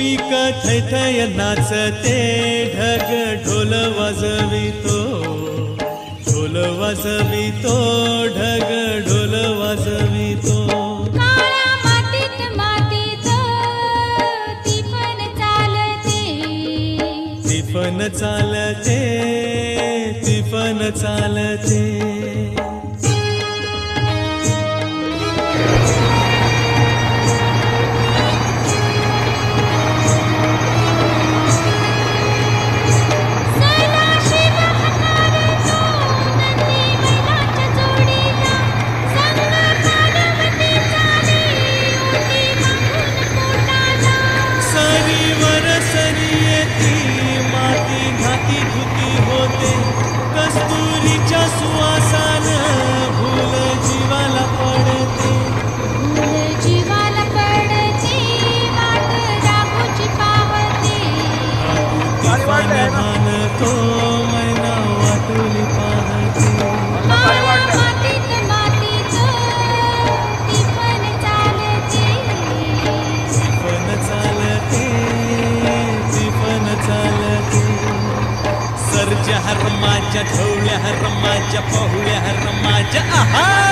थै थै नाचते ढग ढोल वाजवितो ढोल वाजवितो ढग ढोल वाजवितो. तिफन चालते. तिफन चालते. कस्तुरीच्या सुवासान भूल जीवाला पडते. फुल जीवाला पडते वाट पावते. तिफन हाणतो मैना वाटुली पाहते सरच्या हरमाच्या ढवळ्या हरमाच्या हर माझ्या आहा!